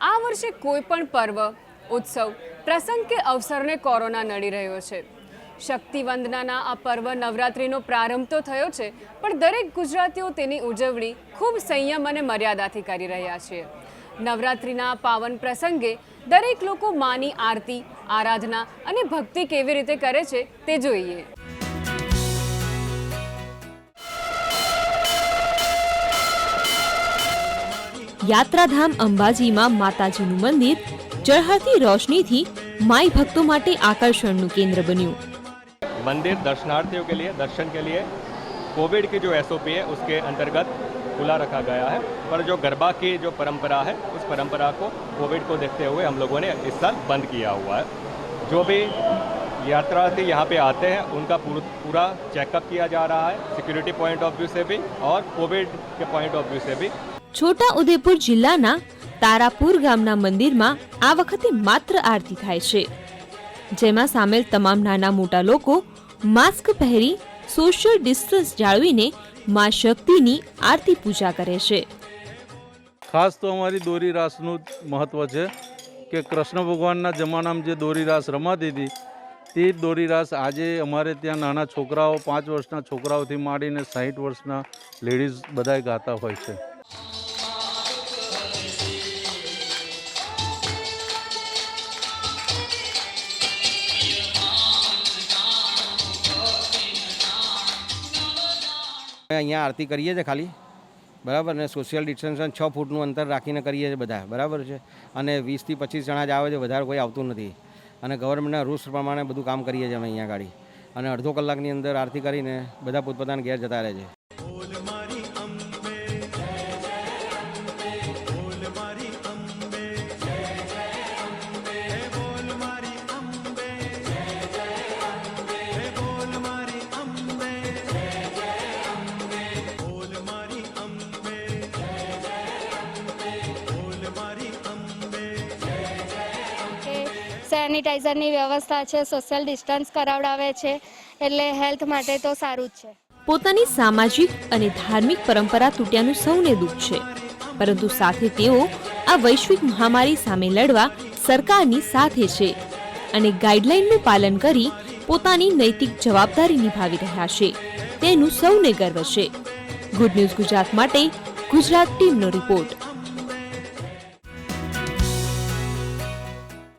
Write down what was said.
આ વર્ષે કોઈ પણ પર્વ, ઉત્સવ, પ્રસંગ કે અવસરને કોરોના નડી રહ્યો છે. શક્તિ વંદનાના આ પર્વ નવરાત્રિનો પ્રારંભ તો થયો છે, પણ દરેક ગુજરાતીઓ તેની ઉજવણી ખૂબ સંયમ અને મર્યાદાથી કરી રહ્યા છે. નવરાત્રિના પાવન પ્રસંગે દરેક લોકો માની આરતી, આરાધના અને ભક્તિ કેવી રીતે કરે છે તે જોઈએ. યાત્રાધામ અંબાજીમાં માતાજીનું મંદિર ઝળહળતી રોશનીથી માઈ ભક્તો માટે આકર્ષણનું કેન્દ્ર બન્યું मंदिर दर्शनार्थियों के लिए दर्शन के लिए कोविड की जो एस है उसके अंतर्गत खुला रखा गया है पर जो गरबा की जो परंपरा है उस परंपरा को कोविड को देखते हुए हम लोगों ने इस साल बंद किया हुआ है जो भी यात्रार्थी यहाँ पे आते हैं उनका पूर- पूरा चेकअप किया जा रहा है सिक्योरिटी पॉइंट ऑफ व्यू से भी और कोविड के पॉइंट ऑफ व्यू से भी છોટા ઉદેપુર જિલ્લાના તારાપુર ગામના મંદિરમાં આ વખતે માત્ર આરતી થાય છે. જેમાં સામેલ તમામ નાના મોટા લોકો માસ્ક પહેરી સોશિયલ ડિસ્ટન્સ જાળવીને મા શક્તિની આરતી પૂજા કરે છે. ખાસ તો અમારી દોરી રાસનું જ મહત્ત્વ છે કે કૃષ્ણ ભગવાનના જમાનામાં જે દોરી રાસ રમાતી હતી, તે દોરી રાસ આજે અમારે ત્યાં નાના છોકરાઓ, પાંચ વર્ષના છોકરાઓથી માંડીને સાહીઠ વર્ષના લેડીઝ બધાય ગાતા હોય છે. અહીંયા આરતી કરીએ છીએ ખાલી. બરાબર? ને સોશિયલ ડિસ્ટન્સન છ ફૂટનું અંતર રાખીને કરીએ છીએ બધા. બરાબર છે? અને વીસથી પચીસ જણા જ આવે છે, વધારે કોઈ આવતું નથી. અને ગવર્મેન્ટના રૂલ્સ પ્રમાણે બધું કામ કરીએ છીએ અમે અહીંયા ગાડી. અને અડધો કલાકની અંદર આરતી કરીને બધા પોતપોતાના ઘેર જતા રહે છે. સેનિટાઈઝરની વ્યવસ્થા છે, સોશિયલ ડિસ્ટન્સ કરાવડાવે છે, એટલે હેલ્થ માટે તો સારું જ છે. પોતાની સામાજિક અને ધાર્મિક પરંપરા તૂટ્યાનું સૌને દુઃખ છે. પરંતુ સાથે તેઓ આ વૈશ્વિક મહામારી સામે લડવા સરકારની સાથે છે અને ગાઈડલાઈનનું પાલન કરી પોતાની નૈતિક જવાબદારી નિભાવી રહ્યા છે. તેનું સૌને ગર્વ છે. ગુડ ન્યૂઝ ગુજરાત માટે ગુજરાત ટીમનો રિપોર્ટ.